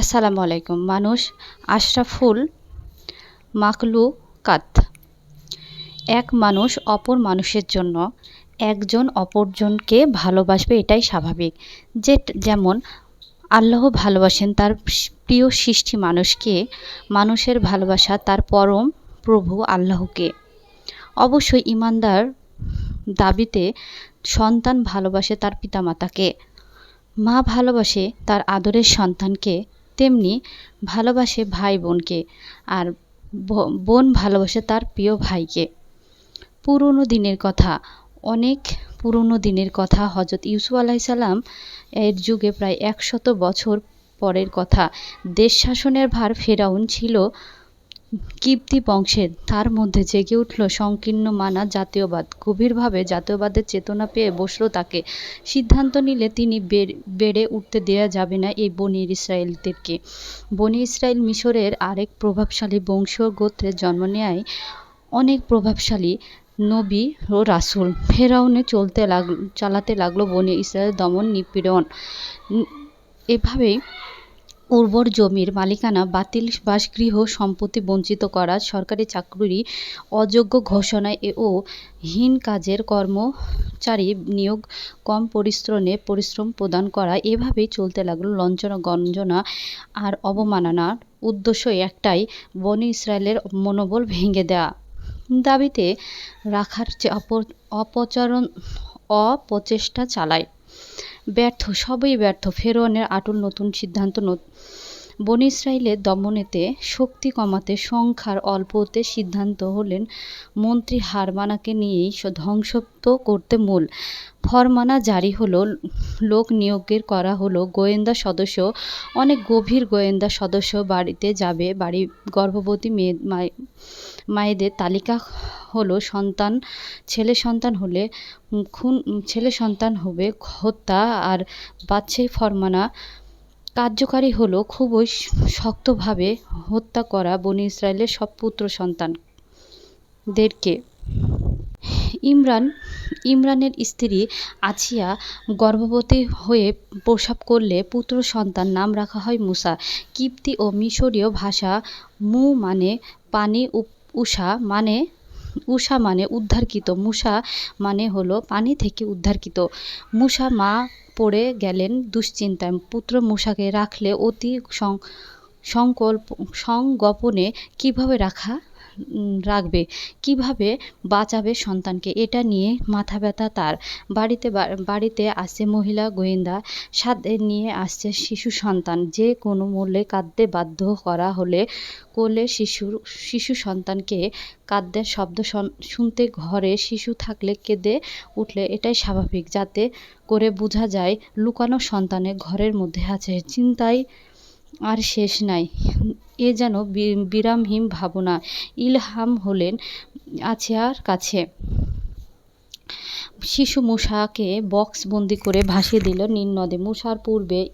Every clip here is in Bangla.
আসসালামু আলাইকুম, মানুষ আশরাফুল মাকলুকাত এক মানুষ অপর মানুষের জন্য একজন অপরজনকে ভালোবাসবে, এটাই স্বাভাবিক। যে যেমন আল্লাহ ভালোবাসেন, তার প্রিয় সৃষ্টি মানুষকে, মানুষের ভালোবাসা তার পরম প্রভু আল্লাহকে। অবশ্যই ইমানদার দাবিতে সন্তান ভালোবাসে তার পিতামাতাকে। মা ভালোবাসে তার আদরের সন্তানকে। তেমনি ভালোবাসে ভাই বোনকে আর বোন ভালোবাসে তার প্রিয় ভাইকে। পুরনো দিনের কথা, অনেক পুরনো দিনের কথা হজরত ইউসুফ আলাইসাল্লাম এর যুগে প্রায় একশত বছর পরের কথা। দেশ শাসনের ভার ফেরাউন ছিল কিপ্তি বংশের। তার মধ্যে জেগে উঠল সংকীর্ণ মানা জাতীয়বাদ। গভীরভাবে জাতীয়বাদের চেতনা পেয়ে বসল তাকে। সিদ্ধান্ত নিলে তিনি বেড়ে উঠতে দেওয়া যাবে না এই বনি ইসরায়েলদেরকে। বনি ইসরায়েল মিশরের আরেক প্রভাবশালী বংশীয় গোত্রে জন্ম নেয় অনেক প্রভাবশালী নবী ও রাসুল। ফেরাউনে চলতে লাগ, চালাতে লাগল বনি ইসরায়েল দমন নিপীড়ন। এভাবেই উর্বর জমির মালিকানা বাতিল বাসগৃহ সম্পত্তি বঞ্চিত করা সরকারি চাকরি অযোগ্য ঘোষণায় ও হীন কাজের কর্মচারী নিয়োগ কম পরিশ্রমে পরিশ্রম প্রদান করা, এভাবেই চলতে লাগল লঞ্চনা, গঞ্জনা আর অবমাননার উদ্দেশ্য একটাই, বনি ইসরায়েলের মনোবল ভেঙে দেওয়া দাবিতে রাখার অপচারণ, অপচেষ্টা চালায়। ব্যর্থ, সবই ব্যর্থ। ফেরোয়ানের আটল নতুন সিদ্ধান্ত বন ইসরায়েলের দমনেতে শক্তি কমাতে সংখ্যার অল্পতে সিদ্ধান্ত হলেন মন্ত্রী হারমানাকে নিয়েই ধ্বংস করতে মূল। ফরমানা জারি হলো, লোক নিয়োগের করা হলো। গোয়েন্দা সদস্য, অনেক গভীর গোয়েন্দা সদস্য বাড়িতে যাবে। বাড়ি গর্ভবতী মেয়ে মায়েদের তালিকা হলো সন্তান, ছেলে সন্তান হলে খুন, ছেলে সন্তান হবে হত্যা আর বাচ্চাই ফরমানা। কার্যকারী হলো খুবই শক্তভাবে হত্যা করা বনি ইসরায়েলের সব পুত্র সন্তানদেরকে। ইমরান, ইমরানের স্ত্রী আছিয়া গর্ভবতী হয়ে প্রসব করলে পুত্র সন্তান নাম রাখা হয় মুসা। কিপ্তি ও মিশরীয় ভাষা মু মানে পানি উষা মানে উষা মানে উদ্ধারকৃত, মূষা মানে হলো পানি থেকে উদ্ধারকৃত। মূষা মা পড়ে গেলেন দুশ্চিন্তায়। পুত্র মূষাকে রাখলে অতি সংকল্প, সংগোপনে কীভাবে রাখা রাখবে। কীভাবে বাঁচাবে সন্তানকে? এটা নিয়ে মাথা ব্যথা তার। বাড়িতে বাড়িতে আসছে মহিলা গোয়েন্দা। সাথে নিয়ে আসছে শিশু সন্তান। যে কোনো মূল্যে কাঁদতে বাধ্য করা হলে, কোলে শিশুর শিশু সন্তানকে কাঁদদের শব্দ শুনতে ঘরে শিশু থাকলে কেঁদে উঠলে এটাই স্বাভাবিক। যাতে করে বোঝা যায়, লুকানো সন্তানের ঘরের মধ্যে আছে। চিন্তায় আর শেষ নাই। এ যেন বিরামহীন ভাবনা। ইলহাম হলেন আছিয়ার কাছে। শিশু মুসাকে বক্স বন্দি করে ভাসিয়ে দিল নীল নদে। মুসার পূর্বে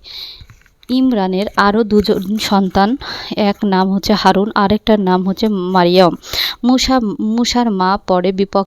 ইমরানের আরও দুজন সন্তান, এক নাম হচ্ছে হারুন, আরেকটার নাম হচ্ছে মারিয়ম। মুসা মুসার মা পরে বিপক্ষ